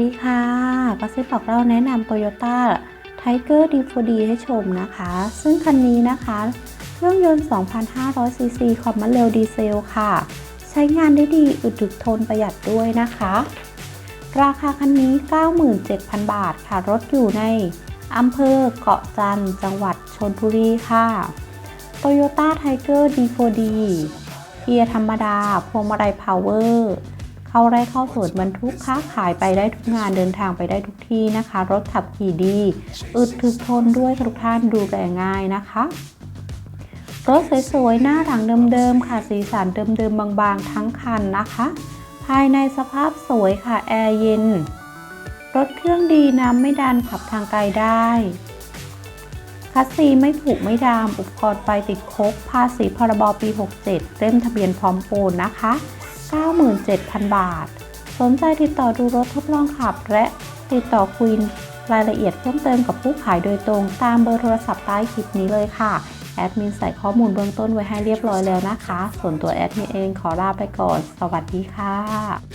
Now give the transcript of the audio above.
ดีค่ะก็ซิบอกเราแนะนำ Toyota Tiger D4D ให้ชมนะคะ ซึ่งคันนี้นะคะ เครื่องยนต์ 2,500ซีซีความมันเร็วดีเซลค่ะ ใช้งานได้ดีอึดถึกทนประหยัดด้วยนะคะ ราคาคันนี้ 97,000 บาทค่ะ รถอยู่ในอำเภอเกาะจันทร์จังหวัดชนบุรีค่ะ Toyota Tiger D4D เกียร์ธรรมดา พวงมาลัยพาวเวอร์ เข้าไร่เข้าสวนบรรทุกค้าขายไปได้ทุกงานเดินทางไปได้ทุกที่นะคะ รถขับขี่ดี อึดถึกทนด้วยทุกท่านดูแลง่ายนะคะรถสวยๆ หน้าหลังเดิมๆ ค่ะ สีสันเดิมๆ บางๆ ทั้งคันนะคะ ภายในสภาพสวยค่ะ แอร์เย็น รถเครื่องดีน้ำไม่ดันขับทางไกลได้ คัสซีไม่ผุไม่ดาม อุปกรณ์ไฟติดคบภาษีพรบปี 67 เล่มทะเบียนพร้อมโอนนะคะ 97,000 บาท สนใจติดต่อดูรถทดลองขับ และติดต่อคุยรายละเอียดเพิ่มเติมกับผู้ขายโดยตรงตามเบอร์โทรศัพท์ใต้คลิปนี้เลยค่ะ แอดมินใส่ข้อมูลเบื้องต้นไว้ให้เรียบร้อยแล้วนะคะ ส่วนตัวแอดมินเองขอลาไปก่อน สวัสดีค่ะ